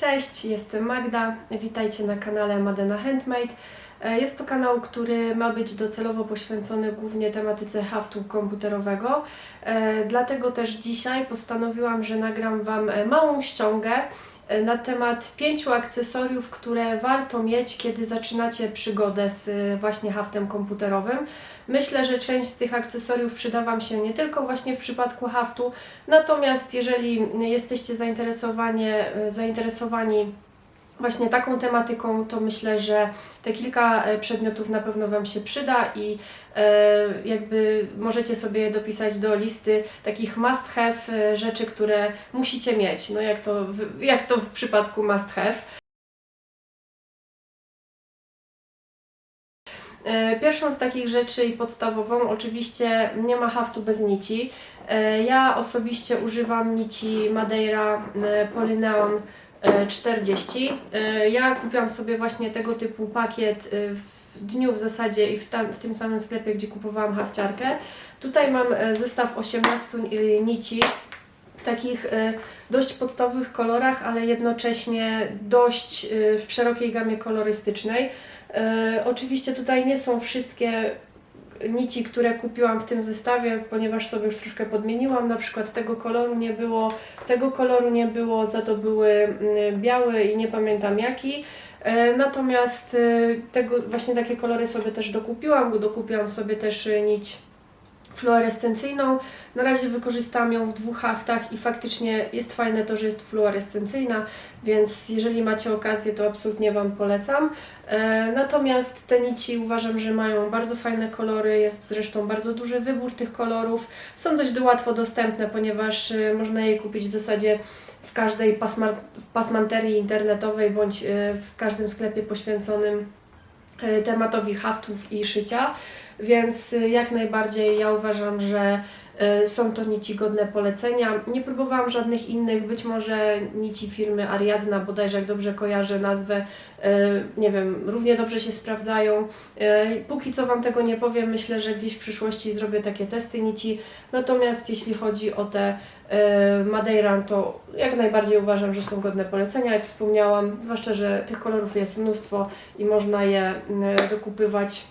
Cześć, jestem Magda. Witajcie na kanale Madena Handmade. E, Jest to kanał, który ma być docelowo poświęcony głównie tematyce haftu komputerowego. E, Dlatego też dzisiaj postanowiłam, że nagram Wam e, małą ściągę na temat pięciu akcesoriów, które warto mieć, kiedy zaczynacie przygodę z e, właśnie haftem komputerowym. Myślę, że część z tych akcesoriów przyda Wam się nie tylko właśnie w przypadku haftu, natomiast jeżeli jesteście zainteresowani, zainteresowani właśnie taką tematyką, to myślę, że te kilka e, przedmiotów na pewno Wam się przyda i e, jakby możecie sobie dopisać do listy takich must have e, rzeczy, które musicie mieć, no jak to, jak to w przypadku must have. Pierwszą z takich rzeczy i podstawową oczywiście nie ma haftu bez nici. Ja osobiście używam nici Madeira Polyneon 40. E, Ja kupiłam sobie właśnie tego typu pakiet e, w dniu w zasadzie i w, tam, w tym samym sklepie, gdzie kupowałam hafciarkę. Tutaj mam e, zestaw 18 ni- nici w takich dość podstawowych kolorach, ale jednocześnie dość w szerokiej gamie kolorystycznej. Oczywiście tutaj nie są wszystkie nici, które kupiłam w tym zestawie, ponieważ sobie już troszkę podmieniłam. Na przykład tego koloru nie było, tego koloru nie było, za to były mm, białe i nie pamiętam jaki. E, Natomiast e, tego, właśnie takie kolory sobie też dokupiłam, dokupiłam sobie też e, nić fluorescencyjną. Na razie wykorzystałam ją w dwóch haftach i faktycznie jest fajne to, że jest fluorescencyjna, więc jeżeli macie okazję, to absolutnie Wam polecam. E, Natomiast te nici uważam, że mają bardzo fajne kolory, jest zresztą bardzo duży wybór tych kolorów. Są dość łatwo dostępne, ponieważ e, można je kupić w zasadzie w każdej pasma, pasmanterii internetowej bądź e, w każdym sklepie poświęconym tematowi haftów i szycia. Więc e, jak najbardziej ja uważam, że e, są to nici godne polecenia. Nie próbowałam żadnych innych, być może nici firmy Ariadna, bodajże jak dobrze kojarzę nazwę, e, nie wiem, równie dobrze się sprawdzają. Póki co Wam tego nie powiem, myślę, że gdzieś w przyszłości zrobię takie testy nici. Natomiast jeśli chodzi o te e, Madeira, to jak najbardziej uważam, że są godne polecenia, jak wspomniałam, zwłaszcza, że tych kolorów jest mnóstwo i można je dokupywać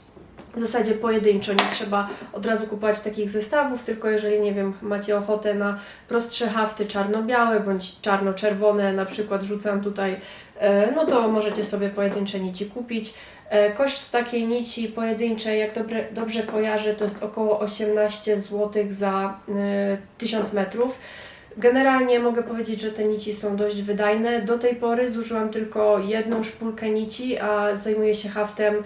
w zasadzie pojedynczo, nie trzeba od razu kupować takich zestawów, tylko jeżeli, nie wiem, macie ochotę na prostsze hafty czarno-białe bądź czarno-czerwone, na przykład rzucam tutaj, e, no to możecie sobie pojedyncze nici kupić. E, Koszt takiej nici pojedynczej, jak dobre, dobrze kojarzę, to jest około 18 zł za e, 1000 metrów. Generalnie mogę powiedzieć, że te nici są dość wydajne. Do tej pory zużyłam tylko jedną szpulkę nici, a zajmuję się haftem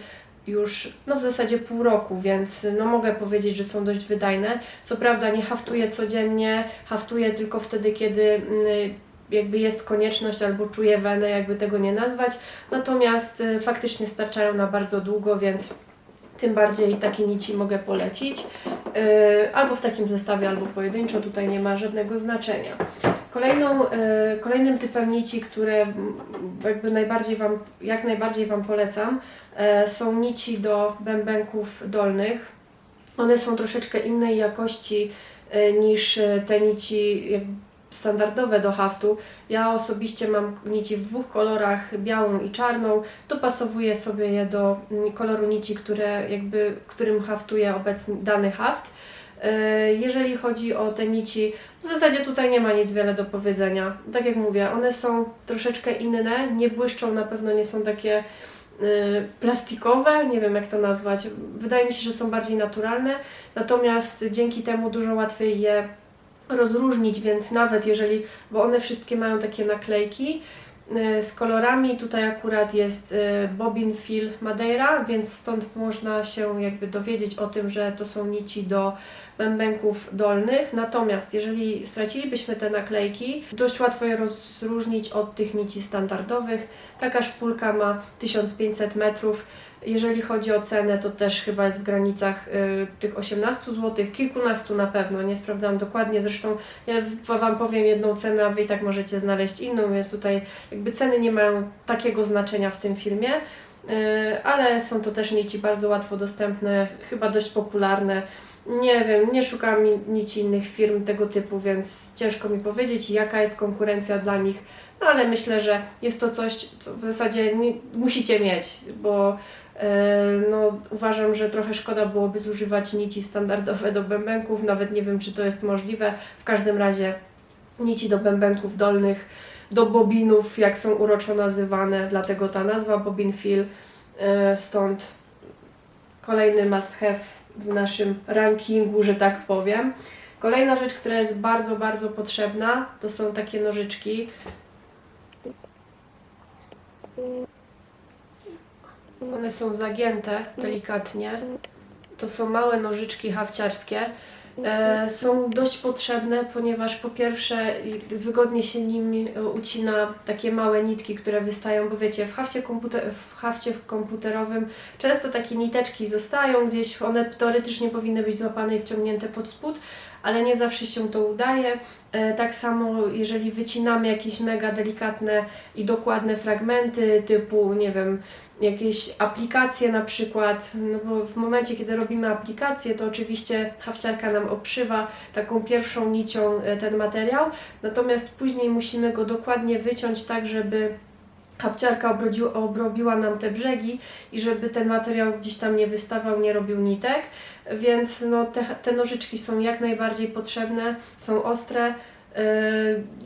już no w zasadzie pół roku, więc no mogę powiedzieć, że są dość wydajne. Co prawda nie haftuję codziennie, haftuję tylko wtedy, kiedy mm, jakby jest konieczność albo czuję wenę, jakby tego nie nazwać. Natomiast y, faktycznie starczają na bardzo długo, więc tym bardziej takie nici mogę polecić. Y, Albo w takim zestawie, albo pojedynczo, tutaj nie ma żadnego znaczenia. Kolejną, y, kolejnym typem nici, które jakby najbardziej wam, jak najbardziej Wam polecam, e, są nici do bębenków dolnych. One są troszeczkę innej jakości e, niż e, te nici standardowe do haftu. Ja osobiście mam nici w dwóch kolorach, białą i czarną. Dopasowuję sobie je do mm, koloru nici, które jakby, którym haftuje obecny dany haft. E, Jeżeli chodzi o te nici, w zasadzie tutaj nie ma nic wiele do powiedzenia. Tak jak mówię, one są troszeczkę inne, nie błyszczą, na pewno nie są takie y, plastikowe, nie wiem jak to nazwać. Wydaje mi się, że są bardziej naturalne, natomiast dzięki temu dużo łatwiej je rozróżnić, więc nawet jeżeli, bo one wszystkie mają takie naklejki y, z kolorami, tutaj akurat jest Bobin Fil Madeira, więc stąd można się jakby dowiedzieć o tym, że to są nici do bębenków dolnych. Natomiast jeżeli stracilibyśmy te naklejki, dość łatwo je rozróżnić od tych nici standardowych. Taka szpulka ma 1500 metrów. Jeżeli chodzi o cenę, to też chyba jest w granicach y, tych 18 zł, kilkunastu na pewno, nie sprawdzałam dokładnie. Zresztą ja Wam powiem jedną cenę, a Wy i tak możecie znaleźć inną, więc tutaj jakby ceny nie mają takiego znaczenia w tym filmie. Y, ale są to też nici bardzo łatwo dostępne, chyba dość popularne. Nie wiem, nie szukam ni- nici innych firm tego typu, więc ciężko mi powiedzieć, jaka jest konkurencja dla nich. no ale myślę, że jest to coś, co w zasadzie nie, musicie mieć, bo e, no, uważam, że trochę szkoda byłoby zużywać nici standardowe do bębenków, nawet nie wiem, czy to jest możliwe. W każdym razie nici do bębenków dolnych, do bobinów, jak są uroczo nazywane, dlatego ta nazwa bobin fill, e, stąd kolejny must have w naszym rankingu, że tak powiem. Kolejna rzecz, która jest bardzo, bardzo potrzebna, to są takie nożyczki. One są zagięte delikatnie. To są małe nożyczki hawciarskie. E, są dość potrzebne, ponieważ po pierwsze wygodnie się nimi e, ucina takie małe nitki, które wystają, bo wiecie, w hafcie, komputer, w hafcie komputerowym często takie niteczki zostają gdzieś, one teoretycznie powinny być złapane i wciągnięte pod spód, ale nie zawsze się to udaje. E, Tak samo, jeżeli wycinamy jakieś mega delikatne i dokładne fragmenty, typu, nie wiem, jakieś aplikacje na przykład, no bo w momencie, kiedy robimy aplikację, to oczywiście hawciarka nam obszywa taką pierwszą nicią e, ten materiał, natomiast później musimy go dokładnie wyciąć tak, żeby obrodził, obrobiła nam te brzegi i żeby ten materiał gdzieś tam nie wystawał, nie robił nitek, więc no, te, te nożyczki są jak najbardziej potrzebne, są ostre. Yy,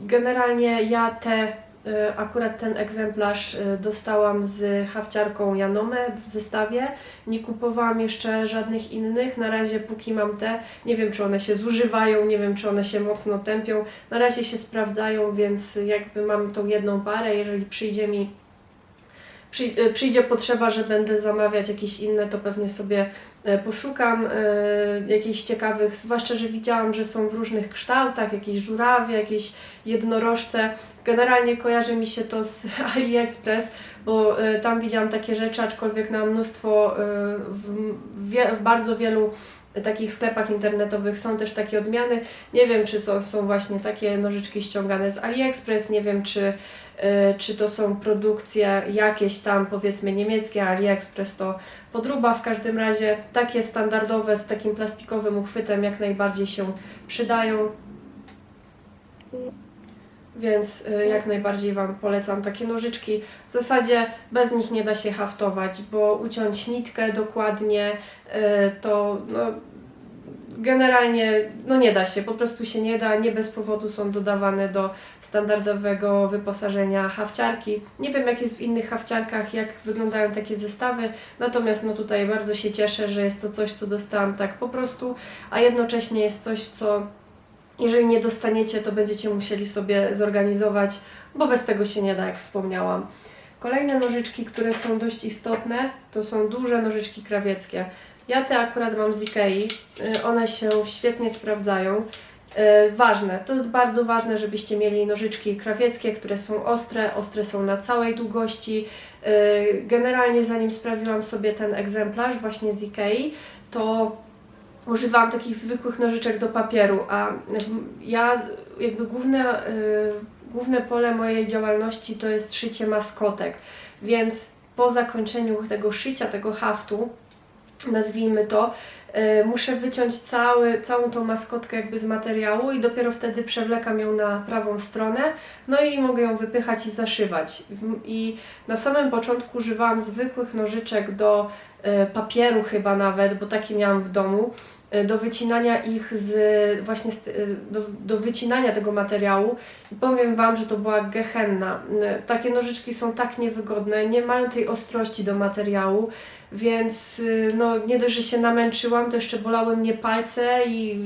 Generalnie ja te, yy, akurat ten egzemplarz yy, dostałam z hawciarką Janome w zestawie. Nie kupowałam jeszcze żadnych innych. Na razie póki mam te, nie wiem czy one się zużywają, nie wiem czy one się mocno tępią. Na razie się sprawdzają, więc jakby mam tą jedną parę. Jeżeli przyjdzie mi przy, przyjdzie potrzeba, że będę zamawiać jakieś inne, to pewnie sobie poszukam e, jakichś ciekawych, zwłaszcza, że widziałam, że są w różnych kształtach, jakieś żurawie, jakieś jednorożce. Generalnie kojarzy mi się to z AliExpress, bo e, tam widziałam takie rzeczy, aczkolwiek na mnóstwo, e, w, wie, w bardzo wielu takich sklepach internetowych są też takie odmiany. Nie wiem, czy to są właśnie takie nożyczki ściągane z AliExpress, nie wiem, czy, e, czy to są produkcje jakieś tam powiedzmy niemieckie, AliExpress to podruba. W każdym razie takie standardowe z takim plastikowym uchwytem jak najbardziej się przydają. Więc y, jak najbardziej Wam polecam takie nożyczki. W zasadzie bez nich nie da się haftować, bo uciąć nitkę dokładnie y, to no, generalnie no nie da się, po prostu się nie da. Nie bez powodu są dodawane do standardowego wyposażenia hawciarki. Nie wiem jak jest w innych hawciarkach, jak wyglądają takie zestawy, natomiast no tutaj bardzo się cieszę, że jest to coś, co dostałam tak po prostu, a jednocześnie jest coś, co jeżeli nie dostaniecie, to będziecie musieli sobie zorganizować, bo bez tego się nie da, jak wspomniałam. Kolejne nożyczki, które są dość istotne, to są duże nożyczki krawieckie. Ja te akurat mam z Ikei, y, one się świetnie sprawdzają. Y, Ważne, to jest bardzo ważne, żebyście mieli nożyczki krawieckie, które są ostre, ostre są na całej długości. Y, Generalnie zanim sprawiłam sobie ten egzemplarz właśnie z Ikei, to używałam takich zwykłych nożyczek do papieru, a ja jakby główne, y, główne pole mojej działalności to jest szycie maskotek, więc po zakończeniu tego szycia, tego haftu, nazwijmy to, y, muszę wyciąć cały, całą tą maskotkę jakby z materiału i dopiero wtedy przewlekam ją na prawą stronę, no i mogę ją wypychać i zaszywać. I na samym początku używałam zwykłych nożyczek do y, papieru chyba nawet, bo takie miałam w domu, do wycinania ich z właśnie z, y, do, do wycinania tego materiału i powiem Wam, że to była gehenna. Y, Takie nożyczki są tak niewygodne, nie mają tej ostrości do materiału, więc y, no nie dość, że się namęczyłam, to jeszcze bolały mnie palce i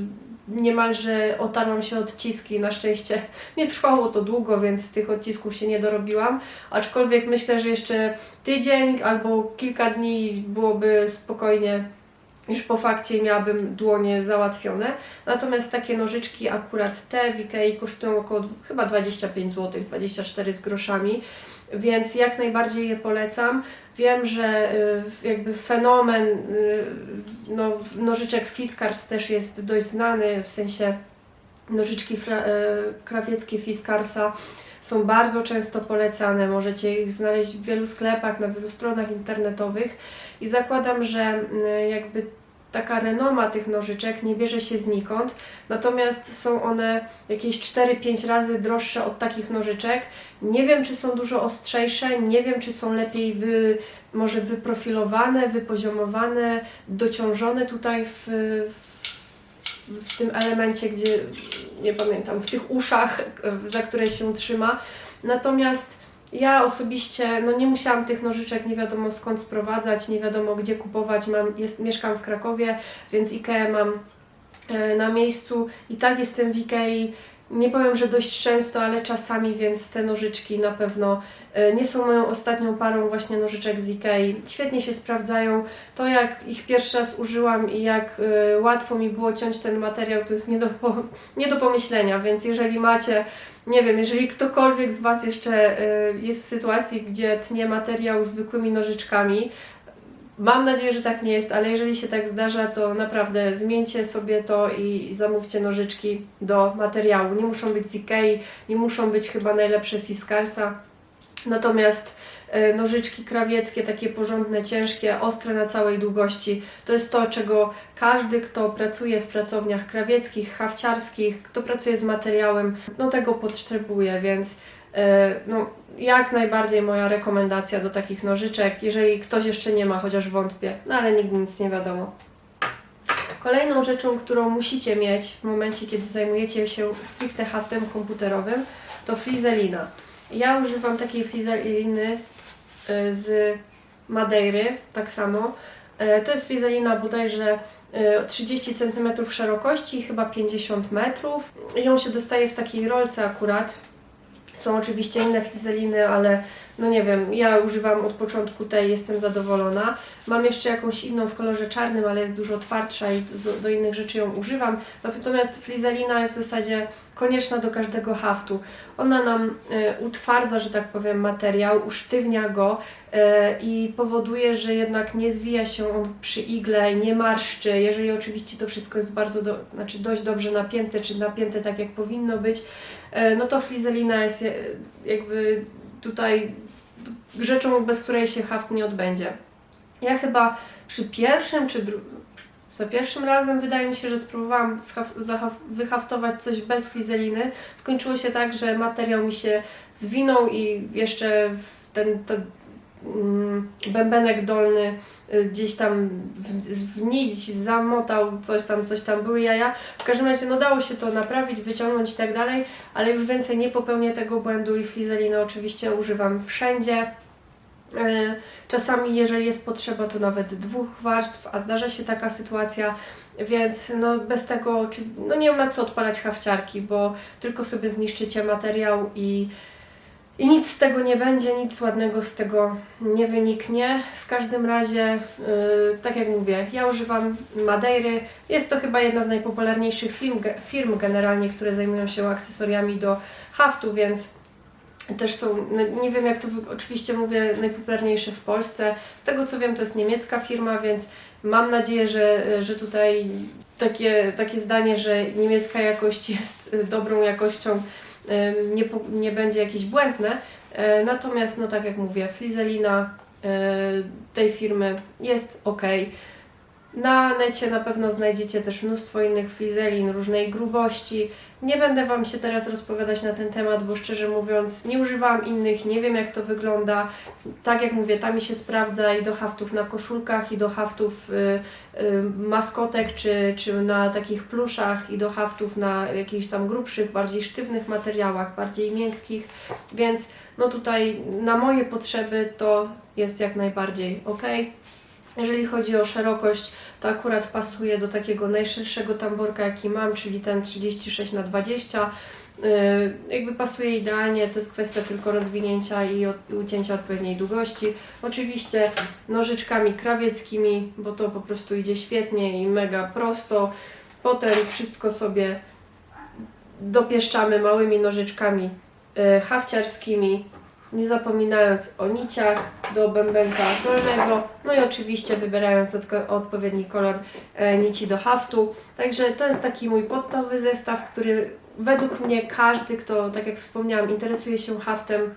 niemalże otarłam się odciski. Na szczęście nie trwało to długo, więc tych odcisków się nie dorobiłam. Aczkolwiek myślę, że jeszcze tydzień albo kilka dni byłoby spokojnie już po fakcie miałabym dłonie załatwione. Natomiast takie nożyczki, akurat te w Ikei kosztują około chyba 25 zł, 24 z groszami, więc jak najbardziej je polecam. Wiem, że y, jakby fenomen y, no, nożyczek Fiskars też jest dość znany, w sensie nożyczki y, krawieckie Fiskarsa są bardzo często polecane. Możecie ich znaleźć w wielu sklepach, na wielu stronach internetowych i zakładam, że y, jakby taka renoma tych nożyczek nie bierze się znikąd, natomiast są one jakieś 4-5 razy droższe od takich nożyczek. Nie wiem, czy są dużo ostrzejsze, nie wiem, czy są lepiej wy, może wyprofilowane, wypoziomowane, dociążone tutaj w, w, w tym elemencie, gdzie nie pamiętam, w tych uszach, za które się trzyma. Natomiast ja osobiście no nie musiałam tych nożyczek nie wiadomo skąd sprowadzać, nie wiadomo gdzie kupować. Mam, jest, mieszkam w Krakowie, więc Ikea mam e, na miejscu i tak jestem w Ikei. Nie powiem, że dość często, ale czasami, więc te nożyczki na pewno e, nie są moją ostatnią parą właśnie nożyczek z Ikei. Świetnie się sprawdzają. To jak ich pierwszy raz użyłam i jak e, łatwo mi było ciąć ten materiał, to jest nie do, nie do pomyślenia, więc jeżeli macie nie wiem, jeżeli ktokolwiek z Was jeszcze y, jest w sytuacji, gdzie tnie materiał zwykłymi nożyczkami, mam nadzieję, że tak nie jest, ale jeżeli się tak zdarza, to naprawdę zmieńcie sobie to i zamówcie nożyczki do materiału. Nie muszą być z Ikei, nie muszą być chyba najlepsze Fiskarsa. Natomiast e, nożyczki krawieckie, takie porządne, ciężkie, ostre na całej długości, to jest to, czego każdy, kto pracuje w pracowniach krawieckich, hawciarskich, kto pracuje z materiałem, no tego potrzebuje, więc no, jak najbardziej moja rekomendacja do takich nożyczek, jeżeli ktoś jeszcze nie ma, chociaż wątpię, no ale nigdy nic nie wiadomo. Kolejną rzeczą, którą musicie mieć w momencie, kiedy zajmujecie się stricte haftem komputerowym, to frizelina. Ja używam takiej frizeliny y, z Madeiry, tak samo. E, To jest frizelina bodajże e, 30 cm szerokości i chyba 50 metrów. Ją się dostaje w takiej rolce akurat. Są oczywiście inne frizeliny, ale no nie wiem, ja używam od początku tej, jestem zadowolona. Mam jeszcze jakąś inną w kolorze czarnym, ale jest dużo twardsza i do, innych rzeczy ją używam. Natomiast frizelina jest w zasadzie konieczna do każdego haftu. Ona nam e, utwardza, że tak powiem, materiał, usztywnia go e, i powoduje, że jednak nie zwija się on przy igle, nie marszczy. Jeżeli oczywiście to wszystko jest bardzo, do, znaczy dość dobrze napięte, czy napięte tak jak powinno być, e, no to frizelina jest jakby tutaj rzeczą, bez której się haft nie odbędzie. Ja chyba przy pierwszym czy za pierwszym razem wydaje mi się, że spróbowałam wyhaftować coś bez frizeliny. Skończyło się tak, że materiał mi się zwinął i jeszcze ten, ten bębenek dolny y, gdzieś tam w, w nić zamotał, coś tam, coś tam, były jaja. W każdym razie no dało się to naprawić, wyciągnąć i tak dalej, ale już więcej nie popełnię tego błędu i frizelinę oczywiście używam wszędzie. E, Czasami, jeżeli jest potrzeba, to nawet dwóch warstw, a zdarza się taka sytuacja, więc no bez tego no nie ma co odpalać hawciarki, bo tylko sobie zniszczycie materiał i, i nic z tego nie będzie, nic ładnego z tego nie wyniknie. W każdym razie, yy, tak jak mówię, ja używam Madeiry. Jest to chyba jedna z najpopularniejszych firm, firm generalnie, które zajmują się akcesoriami do haftu, więc też są, no nie wiem jak to oczywiście mówię, najpopularniejsze w Polsce. Z tego co wiem, to jest niemiecka firma, więc mam nadzieję, że, że tutaj takie, takie zdanie, że niemiecka jakość jest y, dobrą jakością, nie, nie będzie jakieś błędne. E, Natomiast, no tak jak mówię, frizelina e, tej firmy jest ok. Na necie na pewno znajdziecie też mnóstwo innych frizelin różnej grubości. Nie będę Wam się teraz rozpowiadać na ten temat, bo szczerze mówiąc nie używałam innych, nie wiem jak to wygląda. Tak jak mówię, ta mi się sprawdza i do haftów na koszulkach, i do haftów y, y, maskotek, czy, czy na takich pluszach, i do haftów na jakichś tam grubszych, bardziej sztywnych materiałach, bardziej miękkich, więc no tutaj na moje potrzeby to jest jak najbardziej ok. Jeżeli chodzi o szerokość, to akurat pasuje do takiego najszerszego tamborka, jaki mam, czyli ten 36 na 20 Yy, Jakby pasuje idealnie, to jest kwestia tylko rozwinięcia i ucięcia odpowiedniej długości. Oczywiście nożyczkami krawieckimi, bo to po prostu idzie świetnie i mega prosto. Potem wszystko sobie dopieszczamy małymi nożyczkami yy, hawciarskimi, nie zapominając o niciach do bębenka dolnego, no i oczywiście wybierając odko- odpowiedni kolor e, nici do haftu. Także to jest taki mój podstawowy zestaw, który według mnie każdy, kto, tak jak wspomniałam, interesuje się haftem,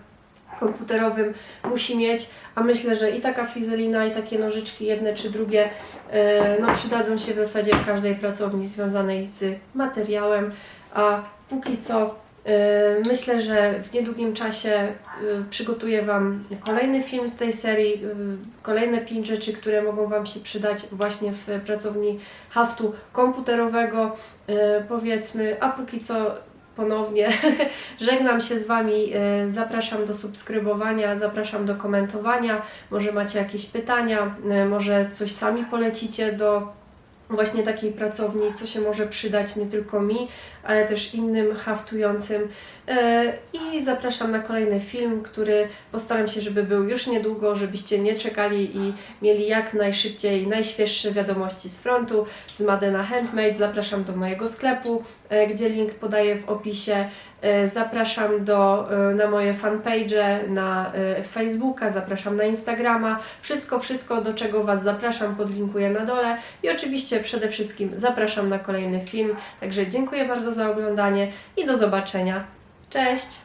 komputerowym musi mieć, a myślę, że i taka frizelina, i takie nożyczki, jedne czy drugie, e, no przydadzą się w zasadzie w każdej pracowni związanej z materiałem, a póki co myślę, że w niedługim czasie e, przygotuję Wam kolejny film z tej serii, e, kolejne pięć rzeczy, które mogą Wam się przydać właśnie w pracowni haftu komputerowego, powiedzmy, a póki co ponownie żegnam się z Wami, zapraszam do subskrybowania, zapraszam do komentowania, może macie jakieś pytania, może coś sami polecicie do właśnie takiej pracowni, co się może przydać nie tylko mi, ale też innym haftującym. E, I zapraszam na kolejny film, który postaram się, żeby był już niedługo, żebyście nie czekali i mieli jak najszybciej najświeższe wiadomości z frontu, z Madena Handmade. Zapraszam do mojego sklepu, e, gdzie link podaję w opisie. E, Zapraszam do, na moje fanpage, na Facebooka, zapraszam na Instagrama. Wszystko, wszystko, do czego Was zapraszam, podlinkuję na dole. I oczywiście przede wszystkim zapraszam na kolejny film. Także dziękuję bardzo za oglądanie i do zobaczenia. Cześć!